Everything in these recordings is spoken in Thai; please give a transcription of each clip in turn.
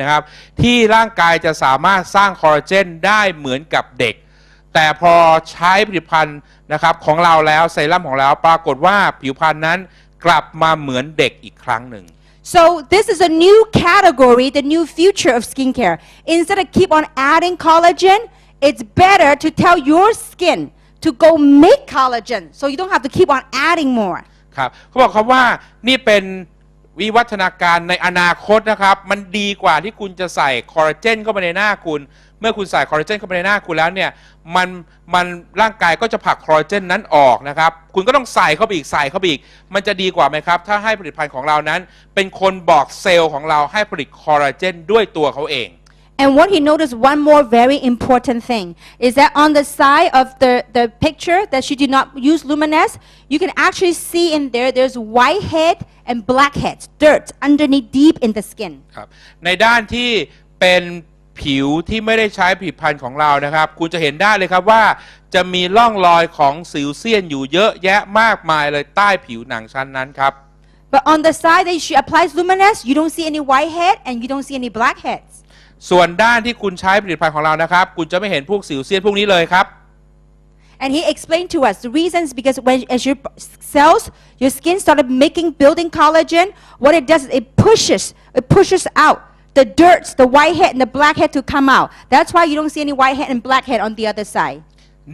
นะครับ ที่ร่างกายจะสามารถสร้างคอลลาเจนได้เหมือนกับเด็ก แต่พอใช้ผลิตภัณฑ์นะครับของเราแล้วเซรั่มของเราปรากฏว่าผิวพรรณนั้นกลับมาเหมือนเด็กอีกครั้งหนึ่ง So this is a new category, the new future of skincare. Instead of keep on adding collagen, it's better to tell your skin to go make collagen so you don't have to keep on adding more. ครับเขาบอกครับว่านี่เป็น วิวัฒนาการในอนาคตนะครับ มันดีกว่าที่คุณจะใส่คอลลาเจนเข้าไปในหน้าคุณ เมื่อคุณใส่คอลลาเจนเข้าไปในหน้าคุณแล้วเนี่ยมันมันร่างกายก็จะผลักคอลลาเจนนั้นออกนะครับ คุณก็ต้องใส่เข้าไปอีกใส่เข้าไปอีก มันจะดีกว่าไหมครับ ถ้าให้ผลิตภัณฑ์ของเรานั้น เป็นคนบอกเซลล์ของเราให้ผลิตคอลลาเจนด้วยตัวเขาเอง And what he noticed, one more very important thing, is that on the side of the, the picture that she did not use luminous, you can actually see in there, there's white head and black heads, dirt underneath deep in the skin. ครับในด้านที่เป็นผิวที่ไม่ได้ใช้ผลิตภัณฑ์ของเรานะครับ คุณจะเห็นได้เลยครับว่าจะมีร่องรอยของสิวเซียนอยู่เยอะแยะมากมายเลยใต้ผิวหนังชั้นนั้นครับ But on the side that she applies luminous, you don't see any white head and you don't see any black heads. ส่วนด้านที่คุณใช้ผลิตภัณฑ์ของเรานะครับ คุณจะไม่เห็นพวกสิวเซียนพวกนี้เลยครับ And he explained to us the reasons because when as your cells, your skin started making building collagen, what it does is it pushes, it pushes out the dirt, the white head and the black head to come out. That's why you don't see any white head and black head on the other side.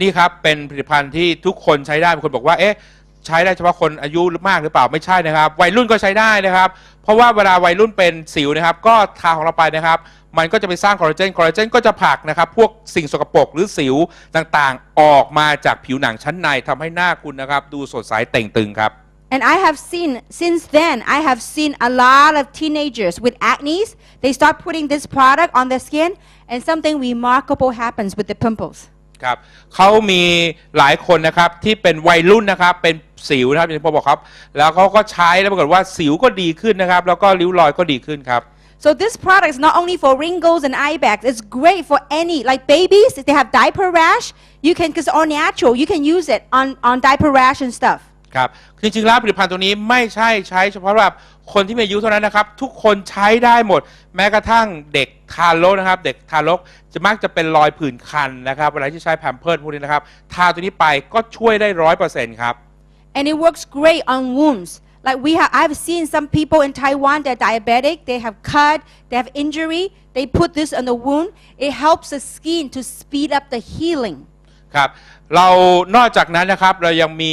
นี่ครับ เป็นผลิตภัณฑ์ที่ทุกคนใช้ได้บางคนบอกว่า เอ๊ะ ใช้ได้เฉพาะคนอายุมากหรือเปล่าไม่ใช่นะครับ วัยรุ่นก็ใช้ได้นะครับ เพราะว่าเวลาวัยรุ่นเป็นสิวนะครับ ก็ทาของเราไปนะครับ มันก็จะไปสร้างคอลลาเจนคอลลาเจนก็จะผลักนะครับ พวกสิ่งสกปรกหรือสิวต่างๆ ออกมาจากผิวหนังชั้นในทำให้หน้าคุณนะครับ ดูสดใสเต่งตึงครับ And I have seen, since then, I have seen a lot of teenagers with acne. They start putting this product on their skin, and something remarkable happens with the pimples. ครับเขามีหลายคนนะครับที่เป็นวัยรุ่นนะครับเป็นสิวนะครับอย่างที่ผมบอกครับ แล้วเขาก็ใช้แล้วปรากฏว่าสิวก็ดีขึ้นนะครับ แล้วก็ริ้วรอยก็ดีขึ้นครับ So this product is not only for wrinkles and eye bags. It's great for any, like babies, if they have diaper rash, you can, because all natural, you can use it on, on diaper rash and stuff. ครับจริงๆแล้วผลิตภัณฑ์ตัวนี้ไม่ใช่ใช้เฉพาะสำหรับคนที่มีอายุเท่านั้นนะครับ ทุกคนใช้ได้หมด แม้กระทั่งเด็กทารกนะครับ เด็กทารกจะมักจะเป็นรอยผื่นคันนะครับเวลาที่ใช้แพมเพิร์ดพวกนี้นะครับทาตัวนี้ไปก็ช่วยได้ร้อยเปอร์เซ็นต์ครับ And it works great on wounds. Like we have, I've seen some people in Taiwan, they're diabetic, they have cut, they have injury, they put this on the wound. It helps the skin to speed up the healing. ครับเรานอกจากนั้นนะครับเรายังมี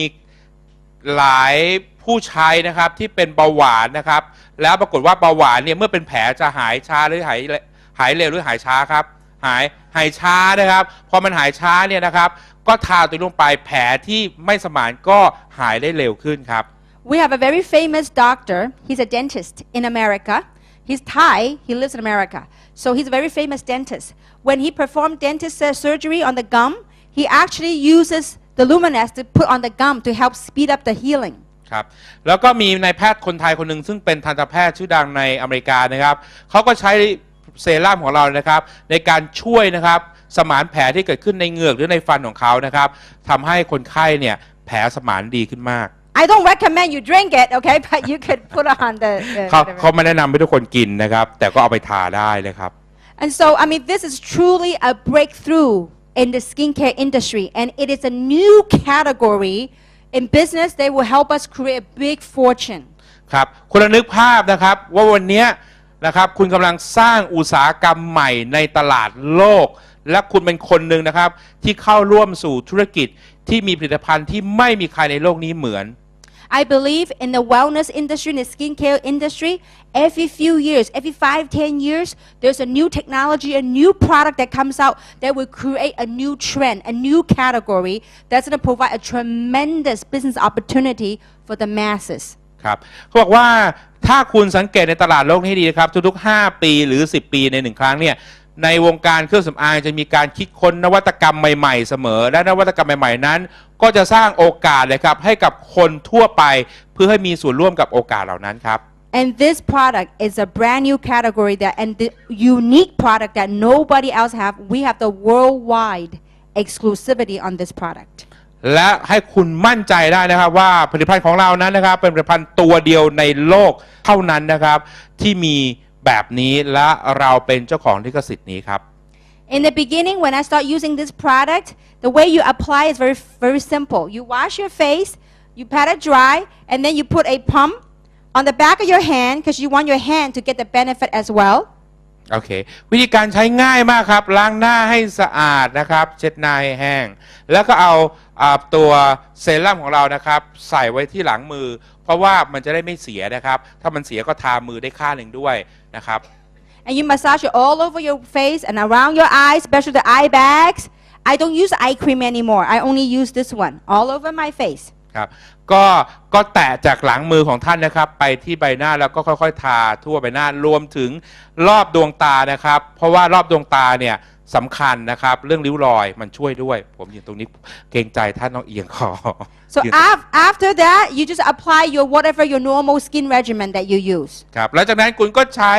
หลายผู้ใช้นะครับที่เป็นเบาหวานนะครับ แล้วปรากฏว่าเบาหวานเนี่ยเมื่อเป็นแผลจะหายช้าหรือหายหายเร็วหรือหายช้าครับ หายหายช้านะครับพอมันหายช้าเนี่ยนะครับ ก็ทาตัวลงไปแผลที่ไม่สมานก็หายได้เร็วขึ้นครับ We have a very famous doctor. He's a dentist in America. He's Thai. He lives in America. So he's a very famous dentist. When he performed dentist surgery on the gum, he actually uses the luminous to put on the gum to help speed up the healing. ครับแล้วก็มีนายแพทย์คนไทยคนหนึ่งซึ่งเป็นทันตแพทย์ชื่อดังในอเมริกานะครับเขาก็ใช้เซรั่มของเรานะครับ ในการช่วยนะครับสมานแผลที่เกิดขึ้นในเหงือกหรือในฟันของเขานะครับทำให้คนไข้เนี่ยแผลสมานดีขึ้นมาก I don't recommend you drink it, okay? But you could put it on the. the- เขา the- เขาไม่แนะนำให้ทุกคนกินนะครับ แต่ก็เอาไปทาได้นะครับ And so, I mean, this is truly a breakthrough in the skincare industry, and it is a new category in business they will help us create a big fortune. ครับคุณนึกภาพนะครับว่าวันเนี้ยนะครับคุณกำลังสร้างอุตสาหกรรมใหม่ในตลาดโลก และคุณเป็นคนหนึ่งนะครับ ที่เข้าร่วมสู่ธุรกิจที่มีผลิตภัณฑ์ที่ไม่มีใครในโลกนี้เหมือน I believe in the wellness industry, in the skincare industry, every few years, every five, ten years, there's a new technology, a new product that comes out that will create a new trend, a new category that's going to provide a tremendous business opportunity for the masses. ครับเขาบอกว่าถ้าคุณสังเกตในตลาดโลกนี้ดีนะครับ ทุกๆ 5 ปีหรือ 10 ปีในหนึ่งครั้งเนี่ย ในวงการเครื่องสำอางจะมีการคิดค้นนวัตกรรมใหม่ๆ เสมอ และนวัตกรรมใหม่ๆนั้น ก็จะสร้างโอกาสเลยครับให้กับคนทั่วไปเพื่อให้มีส่วนร่วมกับโอกาสเหล่านั้นครับ And this product is a brand new category that and the unique product that nobody else have. We have the worldwide exclusivity on this product. และให้คุณมั่นใจได้นะครับว่าผลิตภัณฑ์ของเรานั้นนะครับเป็นผลิตภัณฑ์ตัวเดียวในโลกเท่านั้นนะครับที่มี แบบนี้และเราเป็นเจ้าของลิขสิทธิ์นี้ครับ In the beginning, when I start using this product, the way you apply is very, very simple. You wash your face, you pat it dry, and then you put a pump on the back of your hand because you want your hand to get the benefit as well. โอเค วิธีการใช้ง่ายมากครับ ล้างหน้าให้สะอาดนะครับ เช็ดหน้าให้แห้ง แล้วก็เอาอาตัวเซรั่มของเรานะครับ ใส่ไว้ที่หลังมือ เพราะว่ามันจะได้ไม่เสียนะครับ ถ้ามันเสียก็ทามือได้ข้างหนึ่งด้วยนะครับ And you massage it all over your face and around your eyes, especially the eye bags. I don't use eye cream anymore. I only use this one all over my face. ครับก็ก็แตะจากหลังมือของท่านนะครับ ไปที่ใบหน้าแล้วก็ค่อยๆ ทาทั่วใบหน้ารวมถึงรอบดวงตานะครับ เพราะว่ารอบดวงตาเนี่ย สำคัญนะครับ เรื่องริ้วรอยมันช่วยด้วย ผมยืนตรงนี้เกรงใจท่านต้องเอียงคอ So ยืน af- after that, you just apply your whatever your normal skin regimen that you use. ครับแล้วจากนั้นคุณก็ใช้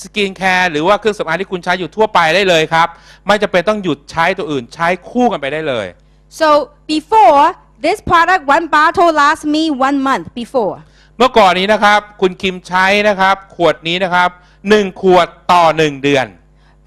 สกินแคร์หรือว่าเครื่องสำอางที่คุณใช้อยู่ทั่วไปได้เลยครับ ไม่จำเป็นต้องหยุดใช้ตัวอื่นใช้คู่กันไปได้เลย So before this product, one bottle lasts me one month before. เมื่อก่อนนี้นะครับ คุณคิมใช้นะครับ ขวดนี้นะครับหนึ่งขวดต่อหนึ่งเดือน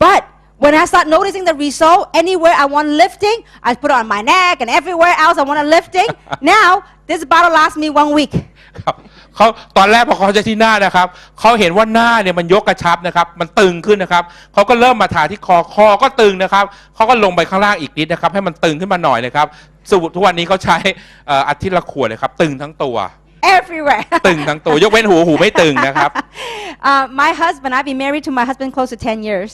But when I start noticing the result, anywhere I want lifting, I put it on my neck and everywhere else I want a lifting. now this bottle lasts me one week. ครับเขาตอนแรกพอเขาจะที่หน้านะครับเขาเห็นว่าหน้าเนี่ยมันยกกระชับนะครับ มันตึงขึ้นนะครับเขาก็เริ่มมาทาที่คอคอก็ตึงนะครับเขาก็ลงไปข้างล่างอีกนิดนะครับ ให้มันตึงขึ้นมาหน่อยนะครับสรุปทุกวันนี้เขาใช้เอ่ออาทิตย์ละขวดเลยครับ ตึงทั้งตัว Everywhere. ตึงทั้งตัวยกเว้นหูหูไม่ตึงนะครับ uh, my husband, I've been married to my husband close to 10 years.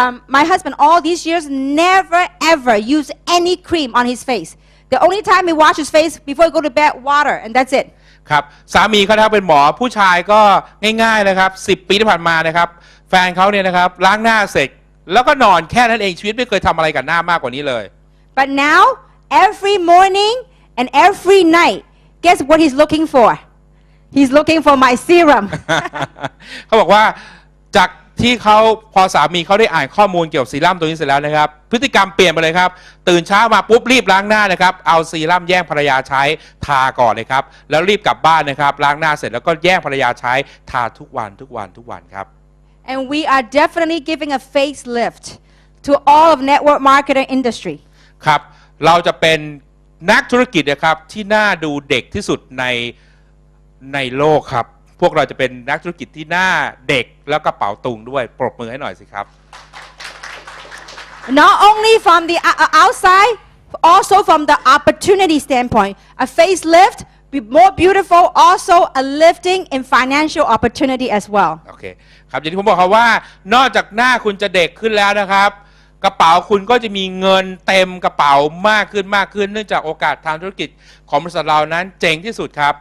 Um, my husband, all these years, never ever used any cream on his face. The only time he washes his face before he go to bed, water, and that's it. ครับสามีเขานะครับเป็นหมอผู้ชายก็ง่ายๆนะครับ10 ปีที่ผ่านมานะครับ แฟนเขาเนี่ยนะครับล้างหน้าเสร็จ แล้วก็นอนแค่นั้นเองชีวิตไม่เคยทำอะไรกับหน้ามากกว่านี้เลย But now, every morning and every night, guess what he's looking for? He's looking for my serum. เขาบอกว่าจากที่เขาพอสามีเขาได้อ่านข้อมูลเกี่ยวกับซีรั่มตัวนี้เสร็จแล้วนะครับ พฤติกรรมเปลี่ยนไปเลยครับ ตื่นเช้ามาปุ๊บรีบล้างหน้านะครับ เอาซีรั่มแย่งภรรยาใช้ทาก่อนเลยครับ แล้วรีบกลับบ้านนะครับ ล้างหน้าเสร็จแล้วก็แย่งภรรยาใช้ทาทุกวันทุกวันทุกวันครับ and we are definitely giving a facelift to all of network marketing industry. ครับ เราจะเป็น นักธุรกิจนะครับที่น่าดูเด็กที่สุดในในโลกครับ พวกเราจะเป็นนักธุรกิจที่หน้าเด็กแล้วกระเป๋าตุงด้วย ปรบมือให้หน่อยสิครับ Not only from the o- o- outside, also from the opportunity standpoint. A facelift, be more beautiful, also a lifting in financial opportunity as well. โอเคครับอย่างที่ผมบอกครับว่า นอกจากหน้าคุณจะเด็กขึ้นแล้วนะครับ กระเป๋าคุณก็จะมีเงินเต็มกระเป๋ามากขึ้นมากขึ้น เนื่องจากโอกาสทางธุรกิจของบริษัทเรานั้นเจ๋งที่สุดครับ